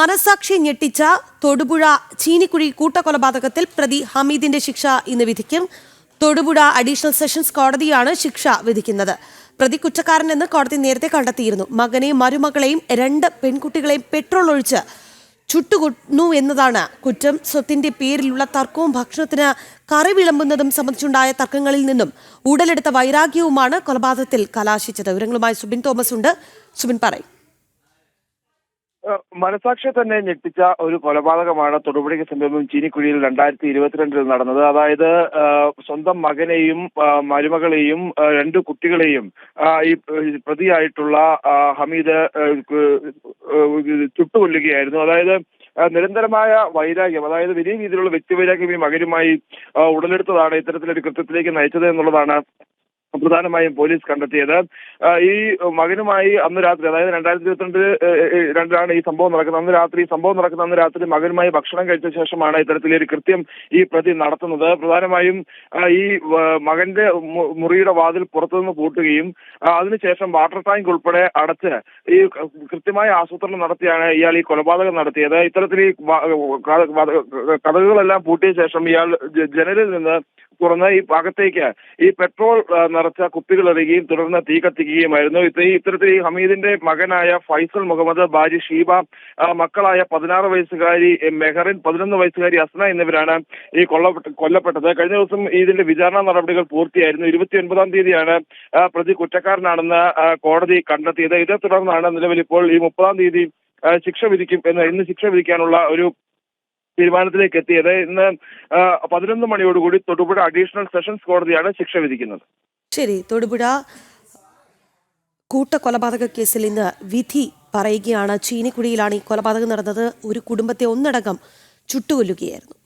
മനസാക്ഷി ഞെട്ടിച്ച തൊടുപുഴ ചീനിക്കുഴി കൂട്ടക്കൊലപാതകത്തിൽ പ്രതി ഹമീദിന്റെ ശിക്ഷ ഇന്ന് വിധിക്കും. തൊടുപുഴ അഡീഷണൽ സെഷൻസ് കോടതിയാണ് ശിക്ഷ വിധിക്കുന്നത്. പ്രതി കുറ്റക്കാരനെന്ന് കോടതി നേരത്തെ കണ്ടെത്തിയിരുന്നു. മകനെയും മരുമകളെയും രണ്ട് പെൺകുട്ടികളെയും പെട്രോൾ ഒഴിച്ച് ചുട്ടുകൊന്നു എന്നതാണ് കുറ്റം. സ്വത്തിന്റെ പേരിലുള്ള തർക്കവും ഭക്ഷണത്തിന് കറി വിളമ്പുന്നതും സംബന്ധിച്ചുണ്ടായ തർക്കങ്ങളിൽ നിന്നും ഉടലെടുത്ത വൈരാഗ്യവുമാണ് കൊലപാതകത്തിൽ കലാശിച്ചത്. വിവരങ്ങളുമായി സുബിൻ തോമസ് ഉണ്ട്. സുബിൻ പറയും. മനസാക്ഷിയെ തന്നെ ഞെട്ടിച്ച ഒരു കൊലപാതകമാണ് തൊടുപുഴയ്ക്ക് സമീപം ചീനിക്കുഴിയിൽ രണ്ടായിരത്തി ഇരുപത്തിരണ്ടിൽ നടന്നത്. അതായത് സ്വന്തം മകനെയും മരുമകളെയും രണ്ട് കുട്ടികളെയും ഈ പ്രതിയായിട്ടുള്ള ഹമീദ് ചുട്ടുകൊല്ലുകയായിരുന്നു. അതായത് നിരന്തരമായ വൈരാഗ്യം അതായത് വലിയ രീതിയിലുള്ള വ്യക്തിവൈരാഗ്യം ഈ മകനുമായി ഉടലെടുത്തതാണ് ഇത്തരത്തിലൊരു കൃത്യത്തിലേക്ക് നയിച്ചത് എന്നുള്ളതാണ് പ്രധാനമായും പോലീസ് കണ്ടെത്തിയത്. ഈ മകനുമായി അന്ന് രാത്രി അതായത് രണ്ടായിരത്തി ഇരുപത്തിരണ്ട് രണ്ടിലാണ് ഈ സംഭവം നടക്കുന്നത്. അന്ന് രാത്രി സംഭവം നടക്കുന്ന അന്ന് രാത്രി മകനുമായി ഭക്ഷണം കഴിച്ച ശേഷമാണ് ഇത്തരത്തിലൊരു കൃത്യം ഈ പ്രതി നടത്തുന്നത്. പ്രധാനമായും ഈ മകന്റെ മുറിയുടെ വാതിൽ പുറത്തുനിന്ന് പൂട്ടുകയും അതിനുശേഷം വാട്ടർ ടാങ്ക് ഉൾപ്പെടെ അടച്ച് ഈ കൃത്യമായ ആസൂത്രണം നടത്തിയാണ് ഇയാൾ ഈ കൊലപാതകം നടത്തിയത്. ഇത്തരത്തിൽ ഈ വ- ക- വ- കഥകുകളെല്ലാം പൂട്ടിയ ശേഷം ഇയാൾ ജനലിൽ നിന്ന് തുറന്ന് ഈ അകത്തേക്ക് ഈ പെട്രോൾ നിറച്ച കുപ്പികൾ എറിയുകയും തുടർന്ന് തീ കത്തിക്കുകയുമായിരുന്നു. ഈ ഇത്തരത്തിൽ ഈ ഹമീദിന്റെ മകനായ ഫൈസൽ മുഹമ്മദ് ബാജി ഷീബ മക്കളായ പതിനാറ് വയസ്സുകാരി മെഹറിൻ പതിനൊന്ന് വയസ്സുകാരി അസ്ന എന്നിവരാണ് ഈ കൊല്ലപ്പെട്ട കൊല്ലപ്പെട്ടത്. കഴിഞ്ഞ ദിവസം ഇതിന്റെ വിചാരണ നടപടികൾ പൂർത്തിയായിരുന്നു. ഇരുപത്തിയൊൻപതാം തീയതിയാണ് പ്രതി കുറ്റക്കാരനാണെന്ന് കോടതി കണ്ടെത്തിയത്. ഇതേ തുടർന്നാണ് നിലവിൽ ഇപ്പോൾ ഈ മുപ്പതാം തീയതി ശിക്ഷ വിധിക്കും എന്ന് ഇന്ന് ശിക്ഷ വിധിക്കാനുള്ള ഒരു തീരുമാനത്തിലേക്ക് എത്തിയത്. ഇന്ന് പതിനൊന്ന് മണിയോടുകൂടി തൊടുപുഴ അഡീഷണൽ സെഷൻസ് കോടതിയാണ് ശിക്ഷ വിധിക്കുന്നത്. ശരി തൊടുപുഴ കൂട്ടക്കൊലപാതക കേസിൽ ഇന്ന് വിധി പറയുകയാണ്. ചീനിക്കുടിയിലാണ് ഈ കൊലപാതകം നടന്നത്. ഒരു കുടുംബത്തെ ഒന്നടങ്കം ചുട്ടുകൊല്ലുകയായിരുന്നു.